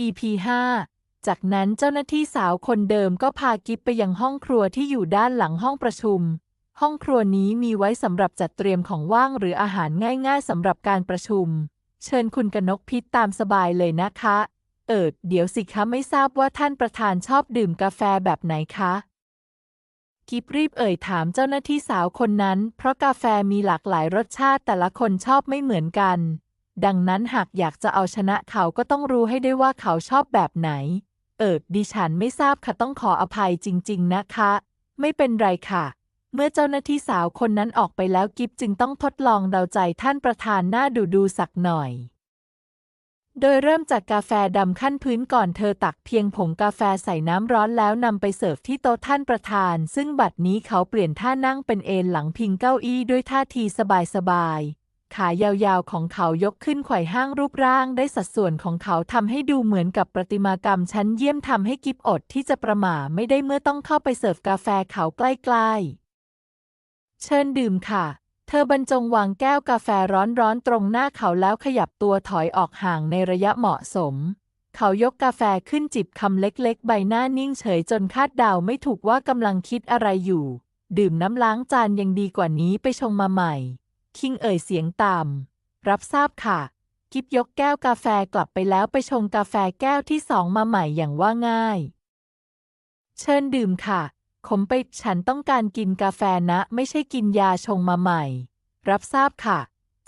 EP 5 จากนั้นเจ้าหน้าที่สาวคนเดิมก็พากิฟไปยังห้องครัวที่อยู่ด้านหลังห้องประชุม ห้องครัวนี้มีไว้สำหรับจัดเตรียมของว่างหรืออาหารง่ายๆสำหรับการประชุม เชิญคุณกนกพิษตามสบายเลยนะคะ เอิดเดี๋ยวสิคะไม่ทราบว่าท่านประธานชอบดื่มกาแฟแบบไหนคะกิบรีบเอ่ยถามเจ้าหน้าที่สาวคนนั้น เพราะกาแฟมีหลากหลายรสชาติแต่ละคนชอบไม่เหมือนกัน ดังนั้นหากอยากจะเอาชนะเขาก็ต้องรู้ให้ได้ว่าเขาชอบแบบไหน เอิดดิฉันไม่ทราบค่ะต้องขออภัยจริง ๆ นะคะ ไม่เป็นไรค่ะ เมื่อเจ้าหน้าที่สาวคนนั้นออกไปแล้วกิฟจึงต้องทดลองเดาใจท่านประธานหน้าดูดูสักหน่อย โดยเริ่มจากกาแฟดำขั้นพื้นก่อนเธอตักเพียงผงกาแฟใส่น้ำร้อนแล้วนำไปเสิร์ฟที่โต๊ะท่านประธาน ซึ่งบัดนี้เขาเปลี่ยนท่านั่งเป็นเอนหลังพิงเก้าอี้ด้วยท่าทีสบายๆ ขายาวๆของเขายกขึ้นไขว่ห้างรูปร่างได้สัดส่วนของเขาทำให้ดูเหมือนกับประติมากรรมชั้นเยี่ยมทำให้กิฟอดที่จะประหม่าไม่ได้เมื่อต้องเข้าไปเสิร์ฟกาแฟเขาใกล้ๆ เชิญดื่มค่ะ เธอบรรจงวางแก้วกาแฟร้อนๆ ตรงหน้าเขาแล้วขยับตัวถอยออกห่างในระยะเหมาะสม เขายกกาแฟขึ้นจิบคำเล็กๆ ใบหน้านิ่งเฉยจนคาดเดาไม่ถูกว่ากำลังคิดอะไรอยู่ ดื่มน้ำล้างจานยังดีกว่านี้ไปชงมาใหม่ คิงเอ่ยเสียงต่ำ รับทราบค่ะ กิบยกแก้วกาแฟกลับไปแล้วไปชงกาแฟแก้วที่สองมาใหม่อย่างว่าง่าย เชิญดื่มค่ะ ขมไปฉันต้องการกินกาแฟนะ ไม่ใช่กินยาชงมาใหม่ รับทราบค่ะ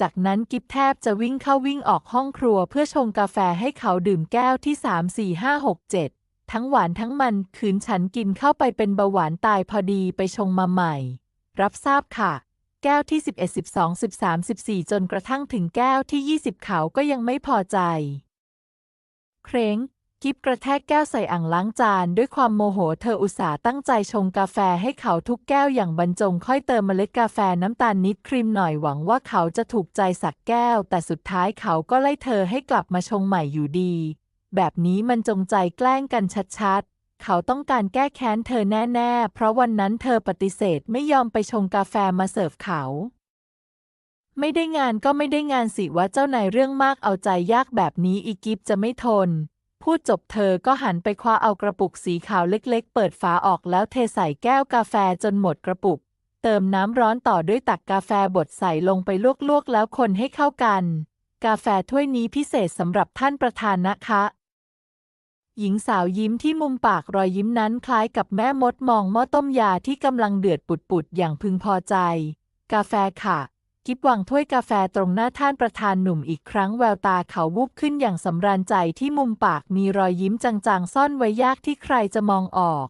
จากนั้นกิฟแทบจะวิ่งเข้าวิ่งออกห้องครัวเพื่อชงกาแฟให้เขาดื่มแก้วที่3 4 5 6 7ทั้งหวานทั้งมันขืนฉันกินเข้าไปเป็นเบาหวานตายพอดีไปชงมาใหม่ รับทราบค่ะ แก้วที่ 11 12 13 14 จนกระทั่งถึงแก้วที่ 20 เขาก็ยังไม่พอใจ เคร้งกิฟกระแทกแก้วใส่อ่างล้างจานด้วยความโมโหเธออุตส่าห์ตั้งใจชงกาแฟให้เขาทุกแก้วอย่างบรรจงค่อยเติมเมล็ดกาแฟน้ำตาลนิดครีมหน่อยหวังว่าเขาจะถูกใจสักแก้ว แต่สุดท้ายเขาก็ไล่เธอให้กลับมาชงใหม่อยู่ดี แบบนี้มันจงใจแกล้งกันชัดๆ เขาต้องการแก้แค้นเธอแน่ๆ เพราะวันนั้นเธอปฏิเสธไม่ยอมไปชงกาแฟมาเสิร์ฟเขา ไม่ได้งานก็ไม่ได้งานสิว่าเจ้านายเรื่องมากเอาใจยากแบบนี้อีกิฟจะไม่ทน พูดจบเธอก็หันไปคว้าเอากระปุกสีขาวเล็กๆ เปิดฝาออกแล้วเทใส่แก้วกาแฟจนหมดกระปุก เติมน้ำร้อนต่อด้วยตักกาแฟบดใส่ลงไปลวกๆ แล้วคนให้เข้ากัน กาแฟถ้วยนี้พิเศษสำหรับท่านประธานนะคะ หญิงสาวยิ้มที่มุมปากรอยยิ้มนั้นคล้ายกับแม่มดมองหม้อต้มยาที่กำลังเดือดปุดๆอย่างพึงพอใจ กาแฟค่ะ กิบวางถ้วยกาแฟตรงหน้าท่านประธานหนุ่มอีกครั้งแววตาเขาวูบขึ้นอย่างสำราญใจที่มุมปากมีรอยยิ้มจางๆ ซ่อนไว้ยากที่ใครจะมองออก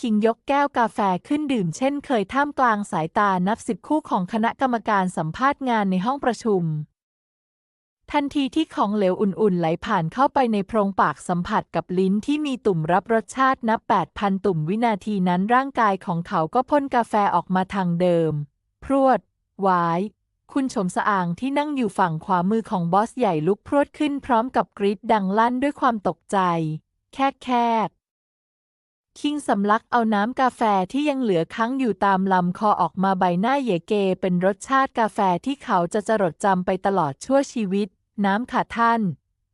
คิงยกแก้วกาแฟขึ้นดื่มเช่นเคยท่ามกลางสายตานับสิบคู่ของคณะกรรมการสัมภาษณ์งานในห้องประชุม ทันทีที่ของเหลวอุ่นๆ ไหลผ่านเข้าไปในโพรงปากสัมผัสกับลิ้นที่มีตุ่มรับรสชาตินับ 8,000 ตุ่มวินาทีนั้นร่างกายของเขาก็พ่นกาแฟออกมาทางเดิม พรวดวาย คุณชมสะอางที่นั่งอยู่ฝั่งขวามือของบอสใหญ่ลุกพรวดขึ้นพร้อมกับกรีดดังลั่นด้วยความตกใจ แคกแคกคิงสำลักเอาน้ำกาแฟที่ยังเหลือค้างอยู่ตามลำคอออกมาใบหน้าเยเกเป็นรสชาติกาแฟที่เขาจะจรดจำไปตลอดชั่วชีวิต น้ำค่ะท่าน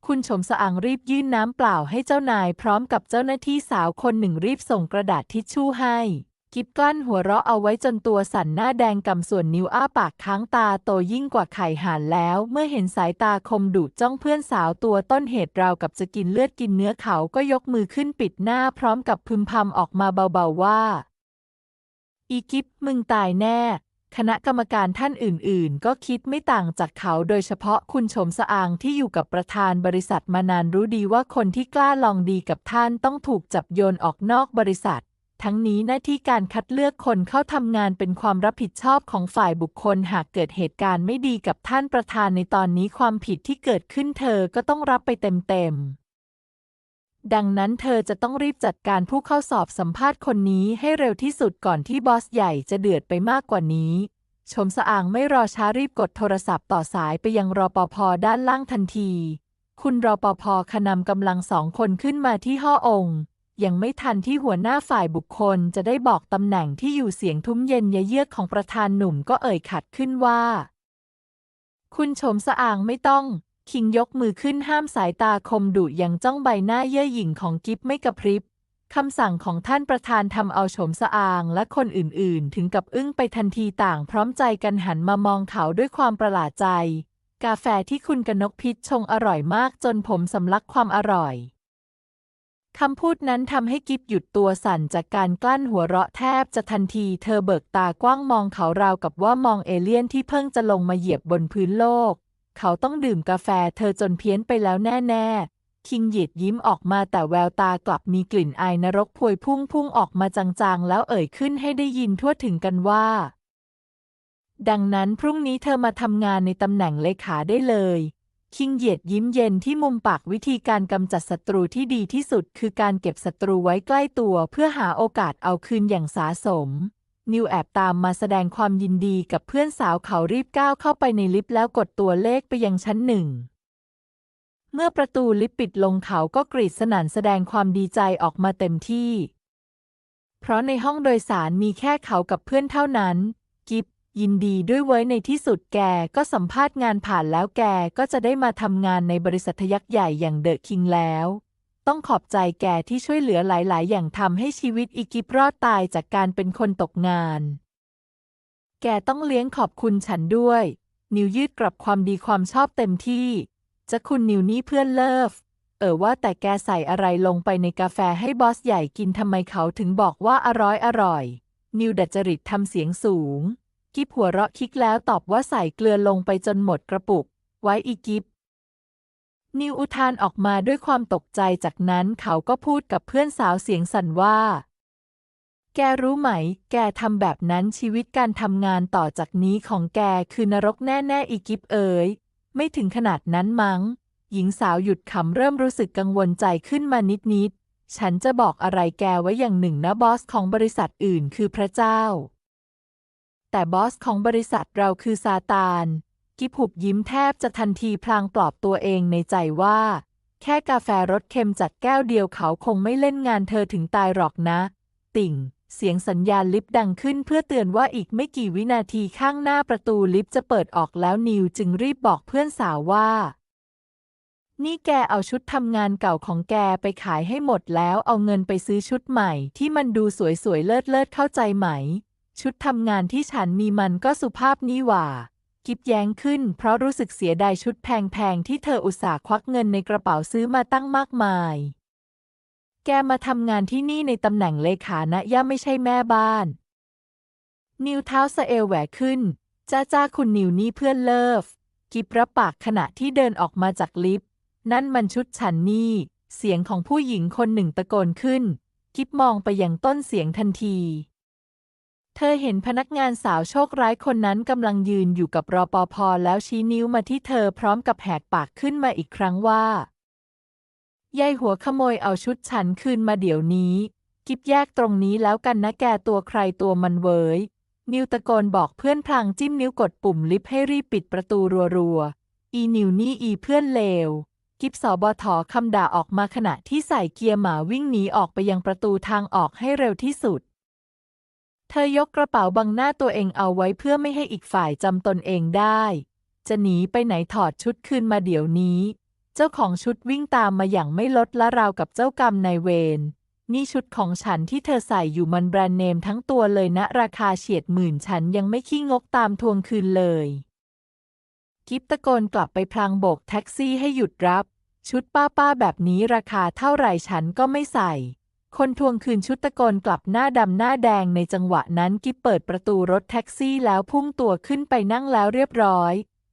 คุณชมสะอางรีบยื่นน้ำเปล่าให้เจ้านายพร้อมกับเจ้าหน้าที่สาวคนหนึ่งรีบส่งกระดาษทิชชู่ให้ กิบกลั้นหัวเราะเอาไว้จนตัวสั่นหน้าแดงกำส่วนนิ้วอ้าปากค้างตาโตยิ่งกว่าไข่ห่านแล้ว เมื่อเห็นสายตาคมดุจ้องเพื่อนสาวตัวต้นเหตุราวกับจะกินเลือดกินเนื้อเขาก็ยกมือขึ้นปิดหน้าพร้อมกับพึมพำออกมาเบาๆว่า อีกิฟมึงตายแน่ คณะกรรมการท่านอื่น ๆ ก็คิดไม่ต่างจากเขาโดยเฉพาะคุณชมสะอางที่อยู่กับประธานบริษัทมานานรู้ดีว่าคนที่กล้าลองดีกับท่านต้องถูกจับโยนออกนอกบริษัท ทั้งนี้หน้าที่การคัดเลือกคนเข้าทำงานเป็นความรับผิดชอบของฝ่ายบุคคลหากเกิดเหตุการณ์ไม่ดีกับท่านประธานในตอนนี้ความผิดที่เกิดขึ้นเธอก็ต้องรับไปเต็ม ๆ ดังนั้นเธอจะต้องรีบจัดการผู้เข้าสอบสัมภาษณ์คนนี้ให้เร็วที่สุดก่อนที่บอสใหญ่จะเดือดไปมากกว่านี้ ชมสะอางไม่รอช้ารีบกดโทรศัพท์ต่อสายไปยังรอปภด้านล่างทันที คุณรอปภขนำกำลังสองคนขึ้นมาที่ห้อองค์ ยังไม่ทันที่หัวหน้าฝ่ายบุคคลจะได้บอกตำแหน่งที่อยู่เสียงทุ้มเย็นยเยือกของประธานหนุ่มก็เอ่ยขัดขึ้นว่า คุณชมสะอางไม่ต้อง คิงยกมือขึ้นห้ามสายตาคมดุยังจ้องใบหน้าเย่อหยิ่งของกิฟไม่กระพริบคำสั่งของท่านประธานทำเอาโฉมสะอางและคนอื่นๆ ถึงกับอึ้งไปทันทีต่างพร้อมใจกันหันมามองเขาด้วยความประหลาดใจ กาแฟที่คุณกนกพิษชงอร่อยมากจนผมสำลักความอร่อยคำพูดนั้นทำให้กิฟหยุดตัวสั่นจากการกลั้นหัวเราะแทบจะทันทีเธอเบิกตากว้างมองเขาราวกับว่ามองเอเลี่ยนที่เพิ่งจะลงมาเหยียบบนพื้นโลก เขาต้องดื่มกาแฟเธอจนเพี้ยนไปแล้วแน่ ๆ คิงหยิดยิ้มออกมาแต่แววตากลับมีกลิ่นอายนรกพวยพุ่งพุ่งออกมาจางๆ แล้วเอ่ยขึ้นให้ได้ยินทั่วถึงกันว่า ดังนั้นพรุ่งนี้เธอมาทำงานในตำแหน่งเลขาได้เลย คิงเหยียดยิ้มเย็นที่มุมปากวิธีการกำจัดศัตรูที่ดีที่สุด คือการเก็บศัตรูไว้ใกล้ตัวเพื่อหาโอกาสเอาคืนอย่างสาสม นิวแอบตามมาแสดงความยินดีกับเพื่อนสาวเขารีบก้าวเข้าไปในลิฟต์แล้วกดตัวเลขไปยังชั้นหนึ่ง เมื่อประตูลิฟต์ปิดลงเขาก็กรีดสนั่นแสดงความดีใจออกมาเต็มที่ เพราะในห้องโดยสารมีแค่เขากับเพื่อนเท่านั้น กิฟยินดีด้วยเว้ในที่สุดแกก็สัมภาษณ์งานผ่านแล้วแกก็จะได้มาทำงานในบริษัทยักษ์ใหญ่อย่างเดอะคิงแล้ว ต้องขอบใจแกที่ช่วยเหลือหลาย ๆ อย่างทำให้ชีวิตอีกิฟรอดตายจากการเป็นคนตกงาน แกต้องเลี้ยงขอบคุณฉันด้วย นิวยืดกลับความดีความชอบเต็มที่ จะคุณนิวนี่เพื่อนเลิฟ เออว่าแต่แกใส่อะไรลงไปในกาแฟให้บอสใหญ่กินทำไมเขาถึงบอกว่าอร่อยอร่อย นิวดัดจริตทำเสียงสูง กิฟหัวเราะคิกแล้วตอบว่าใส่เกลือลงไปจนหมดกระปุก ไว้อีกิฟ นิวอุทานออกมาด้วยความตกใจจากนั้นเขาก็พูดกับเพื่อนสาวเสียงสั่นว่า แกรู้ไหม แกทำแบบนั้นชีวิตการทำงานต่อจากนี้ของแกคือนรกแน่ ๆ อีกิฟเอ๋ย ไม่ถึงขนาดนั้นมั้ง หญิงสาวหยุดขำเริ่มรู้สึกกังวลใจขึ้นมานิด ๆ ฉันจะบอกอะไรแกไว้อย่างหนึ่งนะบอสของบริษัทอื่นคือพระเจ้า แต่บอสของบริษัทเราคือซาตาน กิบหุบยิ้มแทบจะทันทีพลางปลอบตัวเองในใจว่า แค่กาแฟรสเค็มจัดแก้วเดียวเขาคงไม่เล่นงานเธอถึงตายหรอกนะ ติ่ง เสียงสัญญาณลิฟต์ดังขึ้นเพื่อเตือนว่าอีกไม่กี่วินาทีข้างหน้าประตูลิฟต์จะเปิดออกแล้วนิวจึงรีบบอกเพื่อนสาวว่า นี่แกเอาชุดทำงานเก่าของแกไปขายให้หมดแล้วเอาเงินไปซื้อชุดใหม่ ที่มันดูสวยๆเลิศๆเข้าใจไหม ชุดทำงานที่ฉันมีมันก็สุภาพนี่หว่า กิบแย้งขึ้น เพราะรู้สึกเสียดายชุดแพงๆ ที่เธออุตส่าห์ควักเงินในกระเป๋าซื้อมาตั้งมากมาย แกมาทำงานที่นี่ในตำแหน่งเลขานะย่าไม่ใช่แม่บ้าน นิวเท้าสเอวแหวกขึ้น จ้าจ้าคุณนิวนี่เพื่อนเลิฟ กิบรับปากขณะที่เดินออกมาจากลิฟต์ นั่นมันชุดฉันนี่ เสียงของผู้หญิงคนหนึ่งตะโกนขึ้น กิบมองไปยังต้นเสียงทันที เธอเห็นพนักงานสาวโชคร้ายคนนั้นกำลังยืนอยู่กับรอปภแล้วชี้นิ้วมาที่เธอพร้อมกับแหกปากขึ้นมาอีกครั้งว่ายายหัวขโมยเอาชุดฉันคืนมาเดี๋ยวนี้ กิบแยกตรงนี้แล้วกันนะแกตัวใครตัวมันเว้ยนิวตะโกนบอกเพื่อนพลางจิ้มนิ้วกดปุ่มลิฟต์ให้รีบปิดประตูรัวๆ อีนิวนี่อีเพื่อนเลว กิบสอบทอคำด่าออกมาขณะที่ใส่เกียร์หมาวิ่งหนีออกไปยังประตูทางออกให้เร็วที่สุด เธอยกกระเป๋าบังหน้าตัวเองเอาไว้เพื่อไม่ให้อีกฝ่ายจำตนเองได้ จะหนีไปไหนถอดชุดคืนมาเดี๋ยวนี้ เจ้าของชุดวิ่งตามมาอย่างไม่ลดละราวกับเจ้ากรรมนายเวร นี่ชุดของฉันที่เธอใส่อยู่มันแบรนด์เนมทั้งตัวเลยนะ ราคาเฉียดหมื่นฉันยังไม่ขี้งกตามทวงคืนเลย กิฟตะโกนกลับไปพลางโบกแท็กซี่ให้หยุดรับ ชุดป้าป้าๆแบบนี้ราคาเท่าไหร่ฉันก็ไม่ใส่ คนทวงคืนชุดตะโกนกลับหน้าดำหน้าแดงในจังหวะนั้นกิบเปิดประตูรถแท็กซี่แล้วพุ่งตัวขึ้นไปนั่งแล้วเรียบร้อย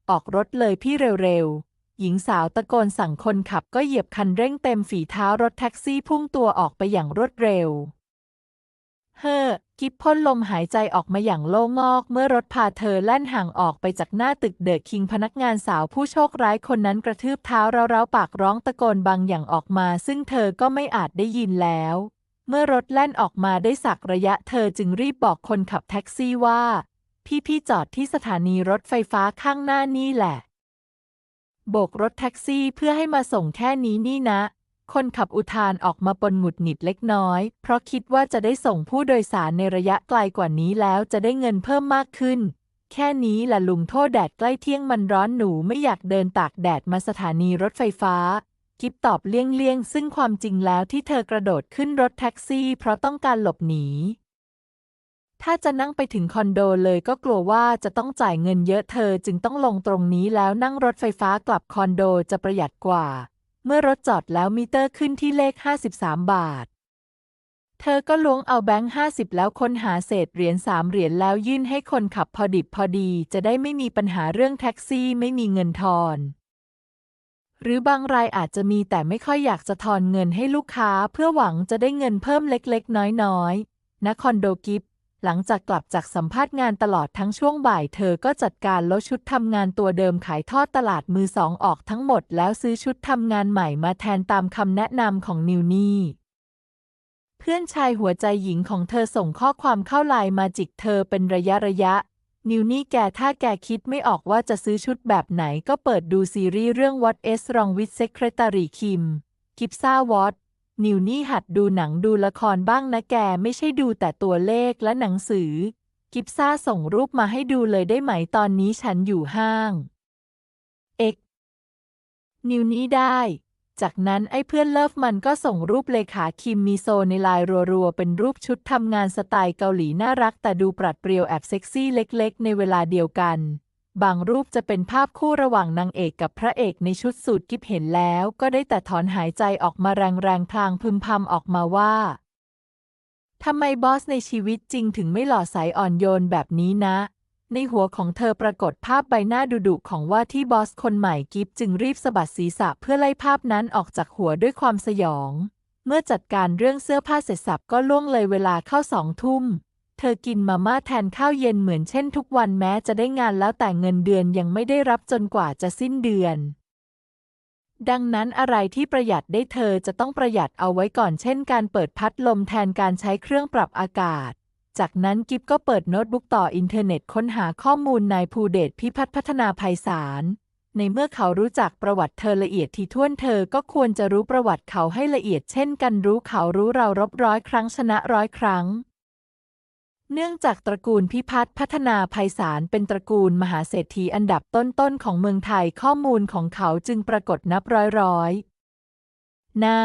ออกรถเลยพี่เร็วๆ หญิงสาวตะโกนสั่งคนขับก็เหยียบคันเร่งเต็มฝีเท้ารถแท็กซี่พุ่งตัวออกไปอย่างรวดเร็ว เฮ้อ กิบพ่นลมหายใจออกมาอย่างโล่งอก เมื่อรถพาเธอแล่นห่างออกไปจากหน้าตึกเดอะคิงพนักงานสาวผู้โชคร้ายคนนั้นกระทืบเท้าเร้าๆปากร้องตะโกนบางอย่างออกมา ซึ่งเธอก็ไม่อาจได้ยินแล้ว เมื่อรถแล่นออกมาได้สักระยะเธอจึงรีบบอกคนขับแท็กซี่ว่า พี่ๆจอดที่สถานีรถไฟฟ้าข้างหน้านี่แหละ โบกรถแท็กซี่เพื่อให้มาส่งแค่นี้นี่นะ คนขับอุทานออกมาปนหงุดหงิดเล็กน้อย เพราะคิดว่าจะได้ส่งผู้โดยสารในระยะไกลกว่านี้แล้วจะได้เงินเพิ่มมากขึ้น แค่นี้ละลุงโทษแดดใกล้เที่ยงมันร้อนหนูไม่อยากเดินตากแดดมาสถานีรถไฟฟ้า กิฟตอบเลี่ยงๆ ซึ่งความจริงแล้วที่เธอกระโดดขึ้นรถแท็กซี่ เพราะต้องการหลบหนี ถ้าจะนั่งไปถึงคอนโดเลยก็กลัวว่าจะต้องจ่ายเงินเยอะเธอจึงต้องลงตรงนี้แล้วนั่งรถไฟฟ้ากลับคอนโดจะประหยัดกว่า เมื่อรถจอดแล้วมิเตอร์ขึ้นที่เลข 53 บาท เธอก็ล้วงเอาแบงค์ห้าสิบแล้วค้นหาเศษเหรียญสามเหรียญแล้วยื่นให้คนขับพอดิบพอดี จะได้ไม่มีปัญหาเรื่องแท็กซี่ไม่มีเงินทอน หรือบางรายอาจจะมีแต่ไม่ค่อยอยากจะทอนเงินให้ลูกค้าเพื่อหวังจะได้เงินเพิ่มเล็กๆ น้อยๆณคอนโดกิฟต์ หลังจากกลับจากสัมภาษณ์งานตลอดทั้งช่วงบ่าย เธอก็จัดการลดชุดทำงานตัวเดิมขายทอดตลาดมือสองออกทั้งหมด แล้วซื้อชุดทำงานใหม่มาแทนตามคำแนะนำของนิวนี่เพื่อนชายหัวใจหญิงของเธอส่งข้อความเข้าไลน์มาจิกเธอเป็นระยะระยะ นิวนี่แกถ้าแกคิดไม่ออกว่าจะซื้อชุดแบบไหนก็เปิดดูซีรีส์เรื่อง What is Wrong with Secretary Kim กิฟซ่าวอต นิวนี่หัดดูหนังดูละครบ้างนะแกไม่ใช่ดูแต่ตัวเลขและหนังสือ กิฟซ่าส่งรูปมาให้ดูเลยได้ไหมตอนนี้ฉันอยู่ห้าง เอกนิวนี้ได้ จากนั้นไอ้เพื่อนเลิฟมันก็ส่งรูปเลขาคิมมีโซในไลน์รัวๆ เป็นรูปชุดทำงานสไตล์เกาหลีน่ารักแต่ดูปรัดเปรียวแอบเซ็กซี่เล็กๆ ในเวลาเดียวกัน บางรูปจะเป็นภาพคู่ระหว่างนางเอกกับพระเอกในชุดสูทกิฟเห็นแล้ว ก็ได้แต่ถอนหายใจออกมาแรงๆพลางพึมพำออกมาว่าทำไมบอสในชีวิตจริงถึงไม่หล่อใสอ่อนโยนแบบนี้นะ ในหัวของเธอปรากฏภาพใบหน้าดุๆของว่าที่บอสคนใหม่กิฟจึงรีบสะบัดศีรษะเพื่อไล่ภาพนั้นออกจากหัวด้วยความสยอง เมื่อจัดการเรื่องเสื้อผ้าเสร็จสับก็ล่วงเลยเวลาเข้าสองทุ่ม เธอกินมาม่าแทนข้าวเย็นเหมือนเช่นทุกวันแม้จะได้งานแล้วแต่เงินเดือนยังไม่ได้รับจนกว่าจะสิ้นเดือน ดังนั้นอะไรที่ประหยัดได้เธอจะต้องประหยัดเอาไว้ก่อนเช่นการเปิดพัดลมแทนการใช้เครื่องปรับอากาศ จากนั้นกิฟก็เปิดโน้ตบุ๊กต่ออินเทอร์เน็ตค้นหาข้อมูลนายภูเดชพิพัฒน์พัฒนาภัยสารในเมื่อเขารู้จักประวัติเธอละเอียดที่ท่วนเธอก็ควรจะรู้ประวัติเขาให้ละเอียดเช่นกันรู้เขารู้เรารบร้อยครั้งชนะร้อยครั้ง เนื่องจากตระกูลพิพัฒน์พัฒนาภัยสารเป็นตระกูลมหาเศรษฐีอันดับต้นๆของเมืองไทยข้อมูลของเขาจึงปรากฏนับร้อยร้อยๆหน้า